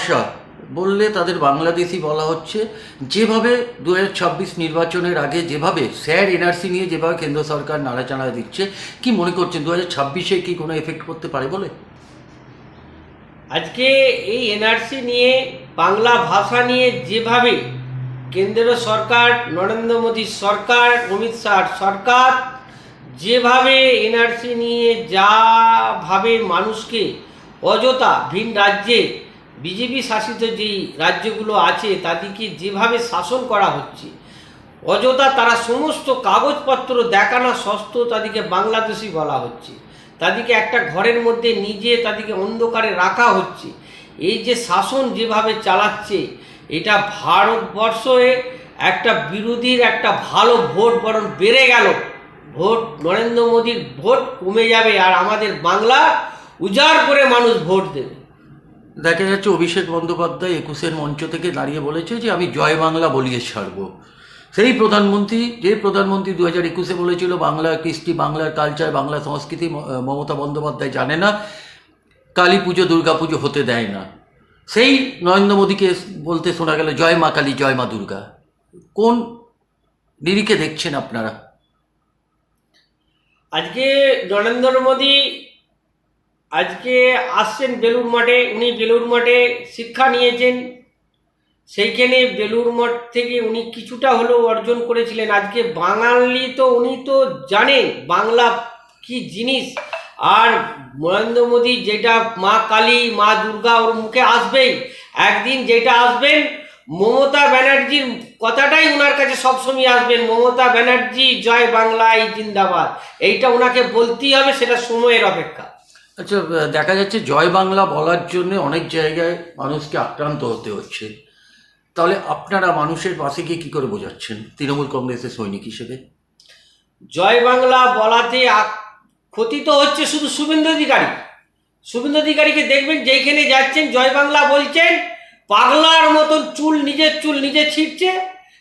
ভাষা বললে তাদের বাংলাদেশি বলা হচ্ছে। যেভাবে দু হাজার ছাব্বিশ নির্বাচনের আগে যেভাবে স্যার, এনআরসি নিয়ে যেভাবে কেন্দ্র সরকার নাড়াচাড়া দিচ্ছে, কি মনে করছেন দু ছাব্বিশে কি কোনো এফেক্ট করতে পারে বলে? আজকে এই এনআরসি নিয়ে, বাংলা ভাষা নিয়ে যেভাবে কেন্দ্র সরকার, নরেন্দ্র মোদী সরকার, অমিত শাহ সরকার, যেভাবে এনআরসি নিয়ে যাভাবে মানুষকে অযথা ভিন রাজ্যে বিজেপি শাসিত যেই রাজ্যগুলো আছে, তাদেরকে যেভাবে শাসন করা হচ্ছে, অযথা তারা সমস্ত কাগজপত্র দেখানো সস্ত তাদেরকে বাংলাদেশি বলা হচ্ছে। তাদেরকে একটা ঘরের মধ্যে নিজে তাদেরকে অন্ধকারে রাখা হচ্ছে। এই যে শাসন যেভাবে চালাচ্ছে, এটা ভারতবর্ষে একটা বিরোধীর একটা ভালো ভোট বরং বেড়ে গেল। ভোট, নরেন্দ্র মোদীর ভোট কমে যাবে আর আমাদের বাংলা উজাড় করে মানুষ ভোট দেবে। দেখা যাচ্ছে অভিষেক বন্দ্যোপাধ্যায় একুশের মঞ্চ থেকে দাঁড়িয়ে বলেছে যে আমি জয় বাংলা বলিয়ে ছাড়বো। সেই প্রধানমন্ত্রী, যে প্রধানমন্ত্রী দু হাজার একুশে বলেছিল, বাংলা কৃষ্টি বাংলার কালচার, বাংলা সংস্কৃতি মমতা বন্দ্যোপাধ্যায় জানে না, কালী পুজো, দুর্গা পুজো হতে দেয় না। সেই নরেন্দ্র মোদীকে বলতে শোনা গেল, জয় মা কালী, জয় মা দুর্গা। কোন নিরিখে দেখছেন আপনারা? আজকে নরেন্দ্র মোদী আজকে আসছেন বেলুর মাঠে, উনি বেলুর মাঠে শিক্ষা নিয়েছেন। সেইখানে বেলুর মঠ থেকে উনি কিছুটা হলেও অর্জন করেছিলেন। আজকে বাঙালি তো উনি তো জানেন বাংলা কি জিনিস। আর নরেন্দ্র মোদী যেটা মা কালী, মা দুর্গা ওর মুখে আসবেই। একদিন যেটা আসবেন, মমতা ব্যানার্জির কথাটাই ওনার কাছে সবসময় আসবেন, মমতা ব্যানার্জি, জয় বাংলায় জিন্দাবাদ। এইটা ওনাকে বলতেই হবে, সেটা সময়ের অপেক্ষা। আচ্ছা দেখা যাচ্ছে জয় বাংলা বলার জন্য অনেক জায়গায় মানুষকে আক্রান্ত হতে হচ্ছে। তাহলে আপনারা মানুষের পাশে গিয়ে কী করে বোঝাচ্ছেন? তৃণমূল কংগ্রেসের সৈনিক হিসেবে? জয় বাংলা বলাতে ক্ষতি তো হচ্ছে শুধু শুভেন্দু অধিকারী। শুভেন্দু অধিকারীকে দেখবেন যেইখানে যাচ্ছেন, জয় বাংলা বলছেন, পাগলার মতন চুল, নিজের চুল নিজে ছিটছে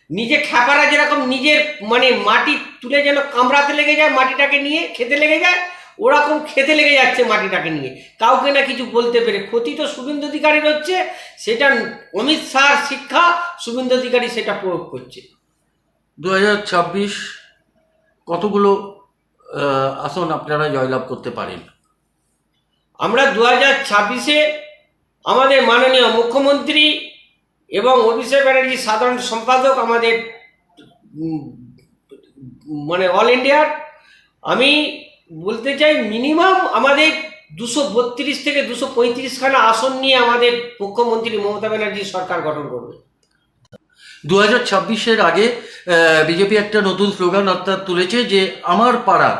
নিজে খ্যাপারা যেরকম নিজের মানে মাটি তুলে যেন কামড়াতে লেগে যায়, মাটিটাকে নিয়ে খেতে লেগে যায় ওরকম খেতে লেগে যাচ্ছে মাটিটাকে নিয়ে। কাউকে না কিছু বলতে পেরে ক্ষতি তো শুভেন্দু অধিকারীর হচ্ছে সেটা অমিত শাহর শিক্ষা শুভেন্দু অধিকারী সেটা প্রয়োগ করছে। দু হাজার ছাব্বিশ কতগুলো আসন আপনারা জয়লাভ করতে পারেন? আমরা দু হাজার ছাব্বিশে আমাদের মাননীয় মুখ্যমন্ত্রী এবং অভিষেক ব্যানার্জি সাধারণ সম্পাদক আমাদের মানে অল ইন্ডিয়ার আমি বলতে চাই মিনিমাম আমাদের দুশো বত্রিশ থেকে দুশো পঁয়ত্রিশখানা আসন নিয়ে আমাদের মুখ্যমন্ত্রী মমতা ব্যানার্জি সরকার গঠন করবে। দু হাজার ছাব্বিশের আগে বিজেপি একটা নতুন স্লোগান অর্থাৎ তুলেছে যে আমার পাড়া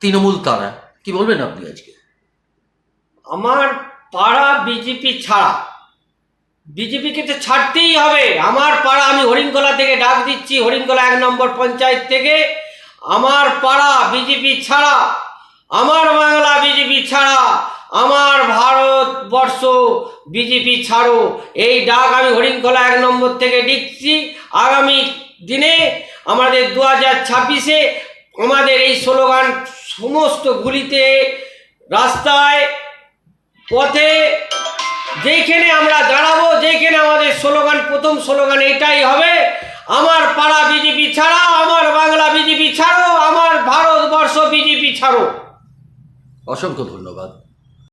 তৃণমূল তারা। কি বলবেন আপনি আজকে? আমার পাড়া বিজেপি ছাড়া। বিজেপিকে তো ছাড়তেই হবে। আমার পাড়া আমি হরিণকোলা থেকে ডাক দিচ্ছি। হরিণকোলা এক নম্বর পঞ্চায়েত থেকে আমার পাড়া বিজেপি ছাড়া, আমার বাংলা বিজেপি ছাড়া, আমার ভারতবর্ষ বিজেপি ছাড়ো। এই ডাক আমি হরিণকোলা এক নম্বর থেকে দিচ্ছি। আগামী দিনে আমাদের দু হাজার ছাব্বিশে আমাদের এই স্লোগান সমস্ত গুলিতে রাস্তায়, পথে যেখানে আমরা দাঁড়াবো যেখানে আমাদের স্লোগান, প্রথম স্লোগান এটাই হবে। আমার পাড়া বিজেপি ছাড়া আমার বাংলা বিজেপি ছাড়ো আমার ভারতবর্ষ বিজেপি ছাড়ো। অসংখ্য ধন্যবাদ।